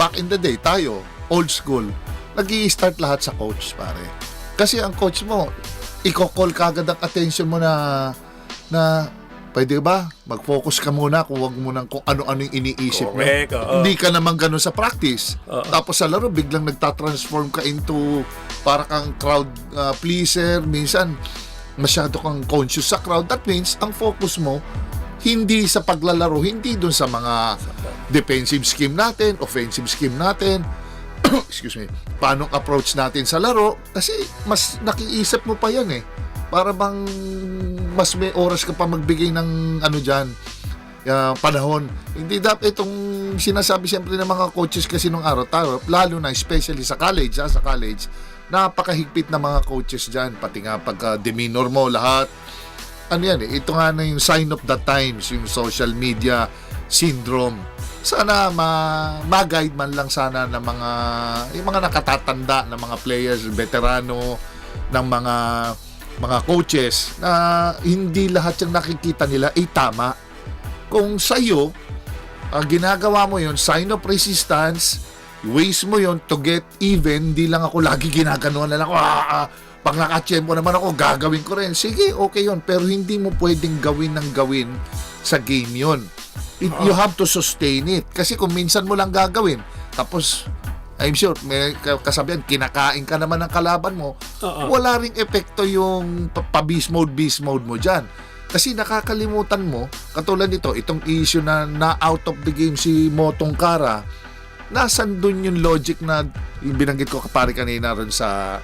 back in the day, tayo, old school, nag start lahat sa coach, pare. Kasi ang coach mo, i-call kagad ang attention mo na, na, pwede ba, mag-focus ka muna kung wag mo nang kung ano-ano yung iniisip mo. Correct, oo. Hindi ka naman ganun sa practice. Oo. Tapos sa laro, biglang nagtatransform ka into para kang crowd uh, pleaser. Minsan, masyado kang conscious sa crowd. That means, ang focus mo, hindi sa paglalaro, hindi dun sa mga defensive scheme natin, offensive scheme natin, excuse me, paano approach natin sa laro. Kasi mas nakiisip mo pa yan eh. Para bang mas may oras ka pa magbigay ng ano dyan, uh, panahon. Hindi dapat itong sinasabi siyempre ng mga coaches kasi nung araw, tayo, lalo na especially sa college, ha, sa college, napakahigpit na mga coaches dyan, pati nga pagka demeanor mo, lahat. Ano yan eh, ito nga na yung sign of the times, yung social media syndrome. Sana ma ma-guide man lang sana ng mga yung mga nakatatanda ng mga players, veterano ng mga mga coaches na hindi lahat yung nakikita nila ay tama. Kung sa iyo, ang ginagawa mo yon sign of resistance, ways mo yon to get even, hindi lang ako lagi ginaganon na lang, ah, ah, pag nakachempo naman ako, gagawin ko rin. Sige, okay yon Pero hindi mo pwedeng gawin ng gawin sa game yon It- You have to sustain it. Kasi kung minsan mo lang gagawin, tapos, I'm sure, may ka- kasabihan, kinakain ka naman ng kalaban mo, Oo. wala ring epekto yung pa- pa-beast mode, beast mode mo dyan. Kasi nakakalimutan mo, katulad nito, itong issue na na-out of the game si Motong Kara, nasan dun yung logic na yung binanggit ko kapare kanina ron sa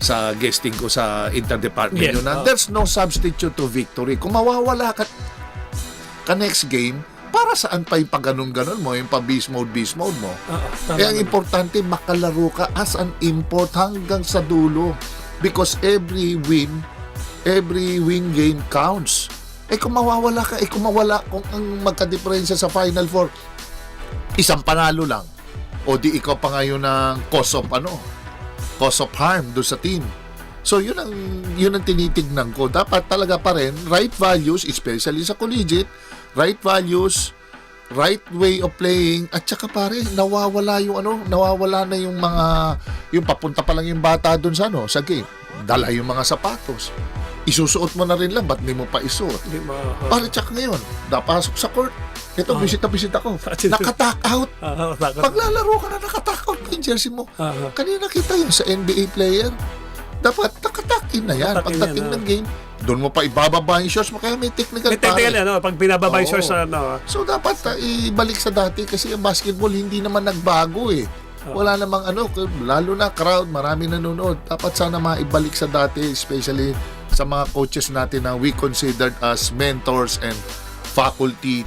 sa guesting ko sa interdepartment Yes, yun na there's no substitute to victory. Kung mawawala ka ka next game, para saan pa yung pag-ganon-ganon mo, yung pa-beast mode, beast mode mo? Tama Kaya ang importante, makalaro ka as an import hanggang sa dulo. Because every win, every win game counts. Eh kung mawawala ka, eh kung mawala, kung ang magka-diferensya sa Final Four, isang panalo lang. O di ikaw pa ngayon ng cause of ano, cause of harm do sa team. So yun ang yun ang tinitignan ko. Dapat talaga pa rin right values especially sa collegiate, right values, right way of playing at saka pare nawawala yung ano, nawawala na yung mga yung papunta pa lang yung bata doon sa ano, sa game. Dala yung mga sapatos. Isusuot mo na rin lang, ba't di mo pa isuot? Hindi ma... Pare, tsaka ngayon, napasok sa court. Ito, Ah. bisita-bisita ko. Nakatak out. Oo, takot. Paglalaro ka na nakatak out yung jersey mo. Kanina kita yun sa NBA player. Dapat nakatakin na yan. Pagdating yan, ng game, doon mo pa ibababa yung shots mo. Kaya may technical May technical pare. ano, pag binababa yung shorts sa ano. So dapat uh, ibalik sa dati kasi ang basketball hindi naman nagbago eh. Wala namang ano, lalo na crowd, marami nanonood. Dapat sana maibalik sa dati, especially sa mga coaches natin na we considered as mentors and faculty